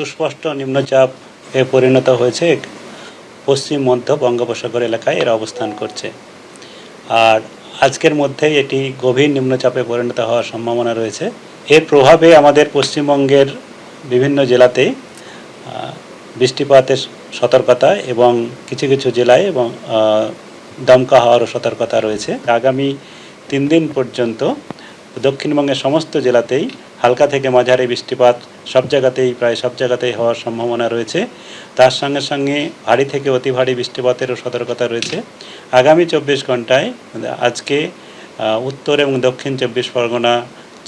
সুস্পষ্ট নিম্নচাপ এ পরিণত হয়েছে। পশ্চিম মধ্য বঙ্গোপসাগর এলাকায় এর অবস্থান করছে। আর আজকের মধ্যেই এটি গভীর নিম্নচাপে পরিণত হওয়ার সম্ভাবনা রয়েছে। এর প্রভাবে আমাদের পশ্চিমবঙ্গের বিভিন্ন জেলাতেই আহ, বৃষ্টিপাতের সতর্কতা এবং কিছু কিছু জেলায় এবং দমকা হওয়ারও সতর্কতা রয়েছে। আগামী তিন দিন পর্যন্ত দক্ষিণবঙ্গের সমস্ত জেলাতেই হালকা থেকে মাঝারি বৃষ্টিপাত সব জায়গাতেই, প্রায় সব জায়গাতেই হওয়ার সম্ভাবনা রয়েছে। তার সঙ্গে সঙ্গে ভারী থেকে অতি ভারী বৃষ্টিপাতেরও সতর্কতা রয়েছে। আগামী চব্বিশ ঘন্টায় আজকে উত্তর এবং দক্ষিণ চব্বিশ পরগনা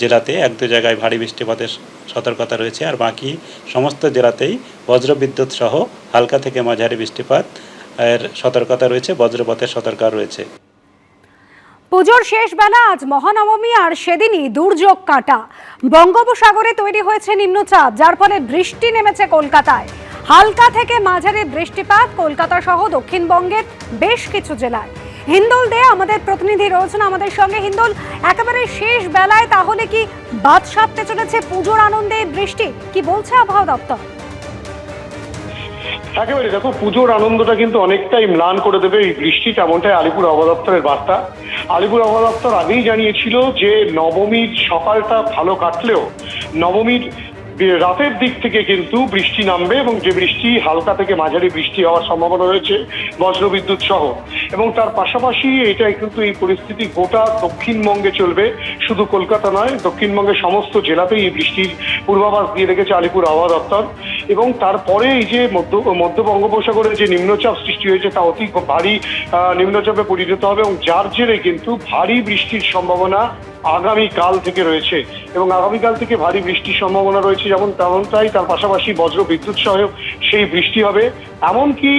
জেলাতে এক দু জায়গায় ভারী বৃষ্টিপাতের সতর্কতা রয়েছে। আর বাকি সমস্ত জেলাতেই বজ্রবিদ্যুৎ সহ হালকা থেকে মাঝারি বৃষ্টিপাত এর সতর্কতা রয়েছে, বজ্রপাতের সতর্কতা রয়েছে। পুজোর শেষ বেলা আজ মহানবমী আর সেদিনই দুর্যোগ কাটা। বঙ্গোপসাগরে তৈরি হয়েছে নিম্নচাপ, যার ফলে বৃষ্টি নেমেছে কলকাতায়। হালকা থেকে মাঝারি বৃষ্টিপাত কলকাতা সহ দক্ষিণবঙ্গের বেশ কিছু জেলায়। হিন্দোল দে আমাদের প্রতিনিধি রয়েছেন আমাদের সঙ্গে। হিন্দোল, একেবারে শেষ বেলায় তাহলে কি বাদ সাপতে চলেছে পুজোর আনন্দে বৃষ্টি? কি বলছে আবহাওয়া দপ্তর? একেবারে দেখো, পুজোর আনন্দটা কিন্তু অনেকটাই ম্লান করে দেবে এই বৃষ্টি, তেমনটাই আলিপুর আবহাওয়া দপ্তরের বার্তা। আলিপুর আবহাওয়া দপ্তর আগেই জানিয়েছিল যে নবমীর সকালটা ভালো কাটলেও নবমীর রাতের দিক থেকে কিন্তু বৃষ্টি নামবে এবং যে বৃষ্টি হালকা থেকে মাঝারি বৃষ্টি হওয়ার সম্ভাবনা রয়েছে বজ্রবিদ্যুৎ সহ। এবং তার পাশাপাশি এটা কিন্তু এই পরিস্থিতি গোটা দক্ষিণবঙ্গে চলবে। শুধু কলকাতা নয়, দক্ষিণবঙ্গের সমস্ত জেলাতেই এই বৃষ্টির পূর্বাভাস দিয়ে রেখেছে আলিপুর আবহাওয়া দপ্তর। এবং তারপরে এই যে মধ্য মধ্য বঙ্গোপসাগরে যে নিম্নচাপ সৃষ্টি হয়েছে তা অতি ভারী নিম্নচাপে পরিণত হবে এবং যার জেরে কিন্তু ভারী বৃষ্টির সম্ভাবনা আগামী কাল থেকে রয়েছে। এবং আগামীকাল থেকে ভারী বৃষ্টির সম্ভাবনা রয়েছে যেমন তেমনটাই তার পাশাপাশি বজ্র বিদ্যুৎ সহ সেই বৃষ্টি হবে। এমনকি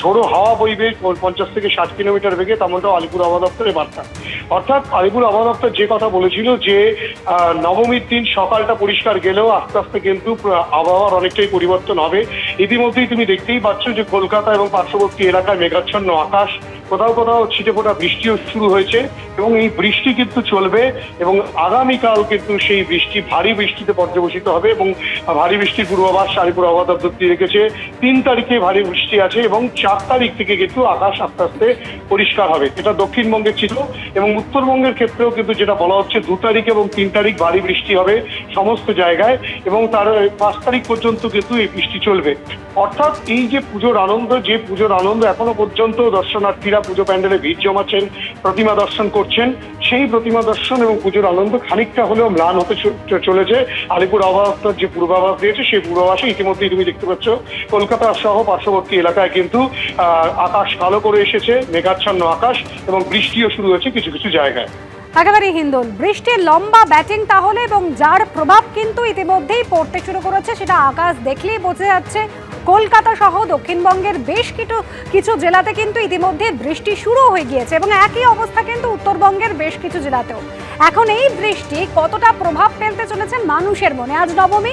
ঝোড়ো হাওয়া বইবে পঞ্চাশ থেকে ষাট কিলোমিটার বেগে তেমনটাও আলিপুর আবহাওয়া দপ্তরের বার্তা। অর্থাৎ আলিপুর আবহাওয়া দপ্তর যে কথা বলেছিল যে নবমীর দিন সকালটা পরিষ্কার গেলেও আস্তে আস্তে কিন্তু আবহাওয়ার অনেকটাই পরিবর্তন হবে। ইতিমধ্যেই তুমি দেখতেই পাচ্ছ যে কলকাতা এবং পার্শ্ববর্তী এলাকায় মেঘাচ্ছন্ন আকাশ। কোথাও কোথাও ছিটে ফোটা বৃষ্টিও শুরু হয়েছে এবং এই বৃষ্টি কিন্তু চলবে এবং আগামীকাল কিন্তু সেই বৃষ্টি, ভারী বৃষ্টিতে পর্যবসিত হবে এবং ভারী বৃষ্টির পূর্বাভাস আলিপুর আবহাওয়া দপ্তর দিয়ে রেখেছে। তিন তারিখে ভারী বৃষ্টি আছে এবং চার তারিখ থেকে কিন্তু আকাশ আস্তে আস্তে পরিষ্কার হবে। এটা দক্ষিণবঙ্গের ছিল এবং উত্তরবঙ্গের ক্ষেত্রেও কিন্তু যেটা বলা হচ্ছে দু তারিখ এবং তিন তারিখ ভারী বৃষ্টি হবে সমস্ত জায়গায় এবং তার পাঁচ তারিখ পর্যন্ত কিন্তু এই বৃষ্টি চলবে। অর্থাৎ এই যে পুজোর আনন্দ, যে পুজোর আনন্দ এখনও পর্যন্ত দর্শনার্থীরা পুজো প্যান্ডেলে ভিড় জমাচ্ছেন, প্রতিমা দর্শন করছেন। সেই প্রতিমা দর্শন এবং পুজোর আনন্দ খানিকটা হলেও ম্লান হতে চলেছে। আলিপুর আবহাওয়া যে পূর্বাভাস দিয়েছে, সেই পূর্বাভাসে ইতিমধ্যেই তুমি দেখতে পাচ্ছ, কলকাতা সহ পার্শ্ববর্তী এলাকায় কিন্তু আকাশ কালো করে এসেছে, মেঘাচ্ছন্ন আকাশ এবং বৃষ্টিও শুরু হয়েছে কিছু কিছু জায়গায়। একেবারে হিন্দোল বৃষ্টির লম্বা ব্যাটিং তাহলে এবং যার প্রভাব কিন্তু ইতিমধ্যেই পড়তে শুরু করেছে, সেটা আকাশ দেখলেই বোঝা যাচ্ছে। কলকাতা সহ দক্ষিণবঙ্গের বেশ কিছু কিছু জেলাতে কিন্তু ইতিমধ্যে বৃষ্টি শুরু হয়ে গিয়েছে এবং একই অবস্থা কিন্তু উত্তরবঙ্গের বেশ কিছু জেলাতেও। এখন এই বৃষ্টি কতটা প্রভাব ফেলতে চলেছে মানুষের মনে? আজ নবমী।